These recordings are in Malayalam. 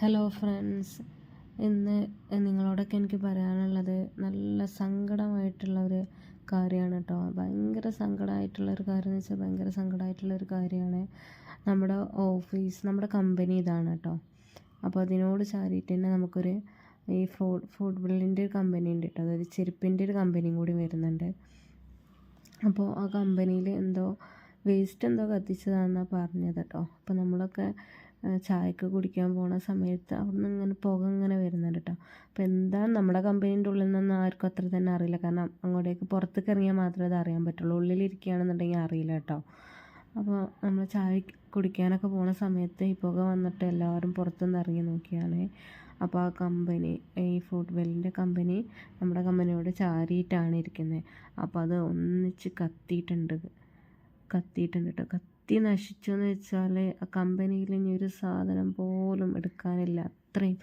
ഹലോ ഫ്രണ്ട്സ് ഇന്ന് നിങ്ങളോടൊക്കെ എനിക്ക് പറയാനുള്ളത് നല്ല സങ്കടമായിട്ടുള്ള ഒരു കാര്യമാണ് കേട്ടോ. ഭയങ്കര സങ്കടമായിട്ടുള്ള ഒരു കാര്യം എന്ന് വെച്ചാൽ ഭയങ്കര സങ്കടമായിട്ടുള്ള ഒരു കാര്യമാണ്. നമ്മുടെ ഓഫീസ് നമ്മുടെ കമ്പനി ഇതാണ് കേട്ടോ. അപ്പോൾ അതിനോട് ചാരിയിട്ട് തന്നെ നമുക്കൊരു ഈ ഫുഡ് ബില്ലിന്റെ ഒരു കമ്പനി ഉണ്ട് കേട്ടോ. അതായത് ചെരുപ്പിന്റെ ഒരു കമ്പനിയും കൂടി വരുന്നുണ്ട്. അപ്പോൾ ആ കമ്പനിയിൽ എന്തോ വേസ്റ്റ് എന്തോ കത്തിച്ചതാണെന്നാണ് പറഞ്ഞത് കേട്ടോ. അപ്പോൾ നമ്മളൊക്കെ ചായക്ക് കുടിക്കാൻ പോണ സമയത്ത് അവിടെ നിന്ന് ഇങ്ങനെ പുക ഇങ്ങനെ വരുന്നുണ്ട് കേട്ടോ അപ്പോൾ എന്താ നമ്മുടെ കമ്പനീന്റെ ഉള്ളിൽ നിന്നൊന്നും ആർക്കും അത്ര തന്നെ അറിയില്ല. കാരണം അങ്ങോട്ടേക്ക് പുറത്തേക്ക് ഇറങ്ങിയാൽ മാത്രമേ അത് അറിയാൻ പറ്റുള്ളൂ. ഉള്ളിലിരിക്കുകയാണെന്നുണ്ടെങ്കിൽ അറിയില്ല കേട്ടോ അപ്പോൾ നമ്മൾ ചായ കുടിക്കാനൊക്കെ പോണ സമയത്ത് ഈ പുക വന്നിട്ട് എല്ലാവരും പുറത്തുനിന്ന് ഇറങ്ങി നോക്കിയാണ്. അപ്പോൾ ആ കമ്പനി ഈ ഫുഡ് വെല്ലിന്റെ കമ്പനി നമ്മുടെ കമ്പനിയോട് ചാരിയിട്ടാണ് ഇരിക്കുന്നത് അപ്പോൾ അത് ഒന്നിച്ച് കത്തിയിട്ടുണ്ട്. കത്തിയിട്ടുണ്ട് കേട്ടോ കത്തി നശിച്ചു എന്ന് വെച്ചാൽ ആ കമ്പനിയിൽ ഇനി ഒരു സാധനം പോലും എടുക്കാനില്ല. അത്രയും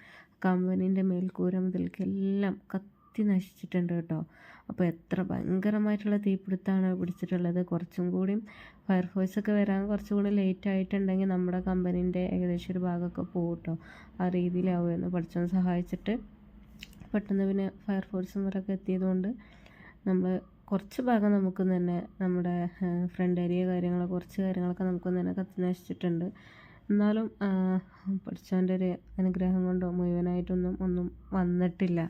കമ്പനീന്റെ മേൽക്കൂര മുതൽക്കെല്ലാം കത്തി നശിച്ചിട്ടുണ്ട് കേട്ടോ. അപ്പോൾ എത്ര ഭയങ്കരമായിട്ടുള്ള തീപിടുത്തമാണ് പിടിച്ചിട്ടുള്ളത്. കുറച്ചും കൂടി ഫയർഫോഴ്സൊക്കെ വരാൻ കുറച്ചും കൂടി ലേറ്റ് ആയിട്ടുണ്ടെങ്കിൽ നമ്മുടെ കമ്പനീന്റെ ഏകദേശം ഒരു ഭാഗമൊക്കെ പോകും കേട്ടോ. ആ എന്ന് പഠിച്ചവൻ സഹായിച്ചിട്ട് പെട്ടെന്ന് പിന്നെ ഫയർഫോഴ്സും വരൊക്കെ എത്തിയതുകൊണ്ട് നമ്മൾ കുറച്ച് ഭാഗം നമുക്ക് തന്നെ നമ്മുടെ ഫ്രണ്ട് ഏരിയ കാര്യങ്ങൾ കുറച്ച് കാര്യങ്ങളൊക്കെ നമുക്ക് തന്നെ കത്തി നശിച്ചിട്ടുണ്ട് എന്നാലും പഠിച്ചവന്റെ ഒരു അനുഗ്രഹം കൊണ്ടോ മുഴുവനായിട്ടൊന്നും ഒന്നും വന്നിട്ടില്ല.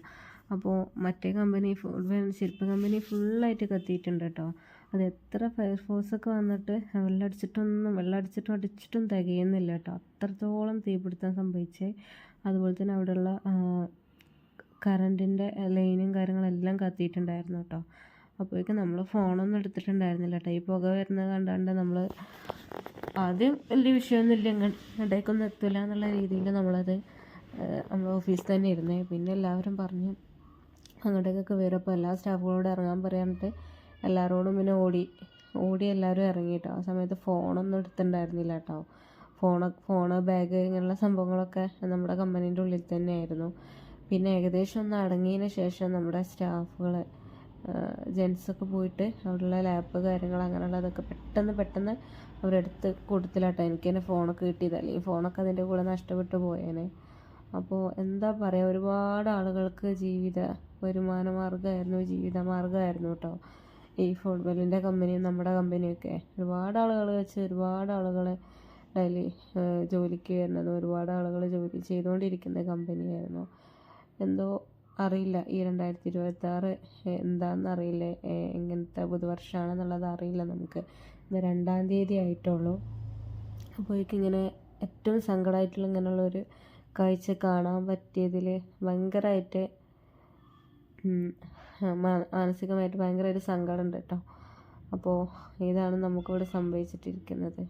അപ്പോൾ മറ്റേ കമ്പനി ഫുൾ ശില്പ കമ്പനി ഫുള്ളായിട്ട് കത്തിയിട്ടുണ്ട് കേട്ടോ. അത് എത്ര ഫയർഫോഴ്സൊക്കെ വന്നിട്ട് വെള്ളം അടിച്ചിട്ടൊന്നും വെള്ളം അടിച്ചിട്ടും അടിച്ചിട്ടും തികയുന്നില്ല കേട്ടോ. അത്രത്തോളം തീപിടുത്തം സംഭവിച്ചേ. അതുപോലെ തന്നെ അവിടെയുള്ള കറണ്ടിന്റെ ലൈനും കാര്യങ്ങളെല്ലാം കത്തിയിട്ടുണ്ടായിരുന്നു കേട്ടോ. അപ്പോഴേക്കും നമ്മൾ ഫോണൊന്നും എടുത്തിട്ടുണ്ടായിരുന്നില്ല. ഈ പുക വരുന്നത് കണ്ടാണ്ട് നമ്മൾ ആദ്യം വലിയ വിഷയമൊന്നുമില്ല. ഇങ്ങോട്ടേക്കൊന്നും എത്തില്ല എന്നുള്ള രീതിയിൽ നമ്മളത് നമ്മൾ ഓഫീസിൽ തന്നെ ഇരുന്നേ. പിന്നെ എല്ലാവരും പറഞ്ഞു അങ്ങോട്ടേക്കൊക്കെ വരും. അപ്പോൾ എല്ലാ സ്റ്റാഫുകളോടും ഇറങ്ങാൻ പറയാനിട്ട് എല്ലാവരോടും പിന്നെ ഓടി ഓടി എല്ലാവരും ഇറങ്ങി കേട്ടോ ആ സമയത്ത് ഫോണൊന്നും എടുത്തിട്ടുണ്ടായിരുന്നില്ല കേട്ടോ ഫോണ് ഫോണ് ബാഗ് ഇങ്ങനെയുള്ള സംഭവങ്ങളൊക്കെ നമ്മുടെ കമ്പനീന്റെ ഉള്ളിൽ തന്നെയായിരുന്നു. പിന്നെ ഏകദേശം ഒന്ന് അടങ്ങിയതിന് ശേഷം നമ്മുടെ സ്റ്റാഫുകൾ ജെൻസൊക്കെ പോയിട്ട് അവിടെയുള്ള ലാപ്പ് കാര്യങ്ങൾ അങ്ങനെയുള്ളതൊക്കെ പെട്ടെന്ന് പെട്ടെന്ന് അവരെടുത്ത് കൊടുത്തില്ലാട്ടോ. എനിക്ക് തന്നെ ഫോണൊക്കെ കിട്ടിയത്. അല്ലെങ്കിൽ ഫോണൊക്കെ അതിന്റെ കൂടെ നഷ്ടപ്പെട്ടു പോയേനെ. അപ്പോൾ എന്താ പറയുക ഒരുപാട് ആളുകൾക്ക് ജീവിത വരുമാന മാർഗമായിരുന്നു ജീവിത മാർഗമായിരുന്നു കേട്ടോ ഈ ഫുട്ബോളിന്റെ കമ്പനിയും നമ്മുടെ കമ്പനിയൊക്കെ. ഒരുപാട് ആളുകൾ വെച്ച് ഒരുപാട് ആളുകൾ ഡെയിലി ജോലിക്ക് വരുന്നതും ഒരുപാട് ആളുകൾ ജോലി ചെയ്തുകൊണ്ടിരിക്കുന്ന കമ്പനിയായിരുന്നു. എന്തോ അറിയില്ല. ഈ രണ്ടായിരത്തി ഇരുപത്തി ആറ് എന്താണെന്ന് അറിയില്ല എങ്ങനത്തെ പുതുവർഷമാണെന്നുള്ളത് അറിയില്ല നമുക്ക്. ഇന്ന് രണ്ടാം തീയതി ആയിട്ടുള്ളൂ. അപ്പോൾ ഇങ്ങനെ ഏറ്റവും സങ്കടമായിട്ടുള്ള ഇങ്ങനെയുള്ളൊരു കാഴ്ച കാണാൻ പറ്റിയതിൽ ഭയങ്കരമായിട്ട് മാനസികമായിട്ട് ഒരു സങ്കടമുണ്ട് കേട്ടോ. അപ്പോൾ ഇതാണ് നമുക്കിവിടെ സംഭവിച്ചിട്ടിരിക്കുന്നത്.